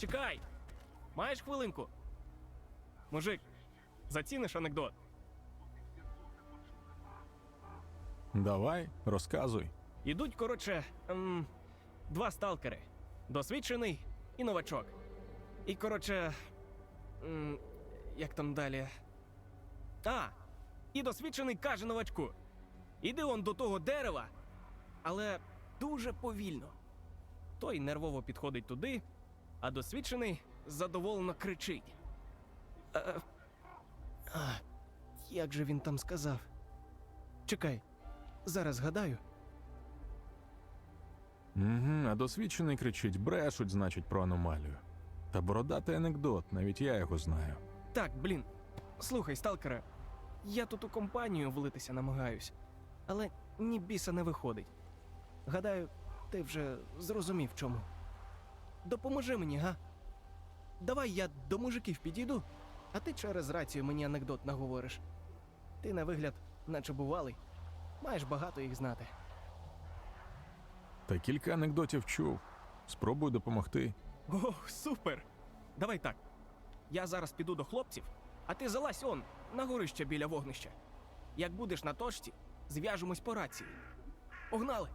чекай! Маєш хвилинку? Мужик, заціниш анекдот? Давай, розказуй. Ідуть, коротше, ем, два сталкери: досвідчений і новачок. І, коротше, ем, як там далі? А, і досвідчений каже новачку: Іди он до того дерева, але дуже повільно. Той нервово підходить туди, а досвідчений задоволено кричить. Е, а, як же він там сказав? Чекай, зараз згадаю. Угу, а досвідчений кричить, брешуть, значить, про аномалію. Та бородатий анекдот, навіть я його знаю. Так, блін. Слухай, сталкере, я тут у компанію влитися намагаюсь, але ні біса не виходить. Гадаю, ти вже зрозумів чому. Допоможи мені, га? Давай я до мужиків підійду, а ти через рацію мені анекдот наговориш. Ти на вигляд, наче бувалий, маєш багато їх знати. Та кілька анекдотів чув. Спробую допомогти. О, супер! Давай так. Я зараз піду до хлопців, а ти залазь он, на горище біля вогнища. Як будеш на точці, зв'яжемось по рації. Погнали!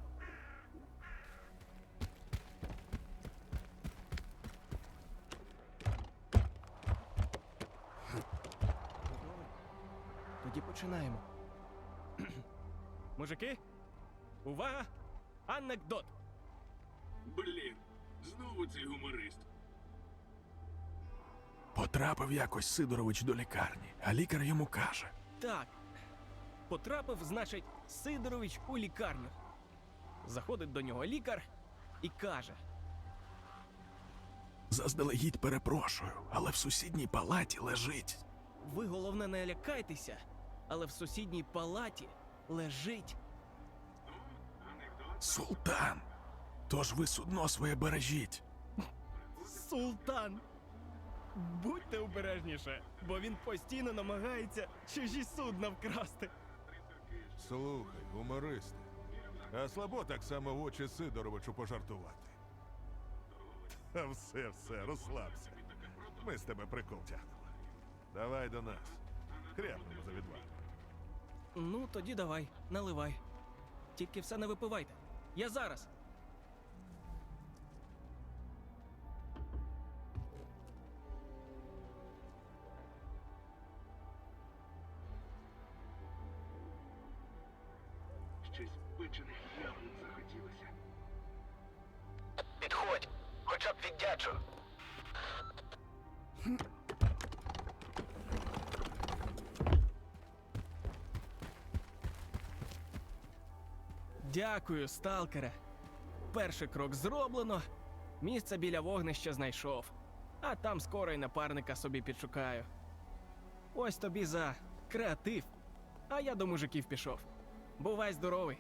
Тоді починаємо. Мужики, увага! Анекдот! Блін, знову цей гуморист. Потрапив якось Сидорович до лікарні, а лікар йому каже: Так. Потрапив, значить, Сидорович у лікарню. Заходить до нього лікар і каже: Заздалегідь перепрошую, але в сусідній палаті лежить. Ви головне не лякайтеся, але в сусідній палаті лежить. Султан. Тож ви судно своє бережіть. Султан. Будьте обережніше, бо він постійно намагається чужі судна вкрасти. Слухай, гумористи. А слабо так само в очі Сидоровичу пожартувати. Та все, все, розслабся. Ми з тебе прикол тягнемо. Давай до нас. Хряпнемо за відвагу. Ну, тоді давай, наливай. Тільки все не випивайте. Я зараз. Щось печених яблук захотілося. Підходь, хоча б віддячу. Дякую, сталкере. Перший крок зроблено. Місце біля вогнища знайшов. А там скоро й напарника собі підшукаю. Ось тобі за креатив. А я до мужиків пішов. Бувай здоровий.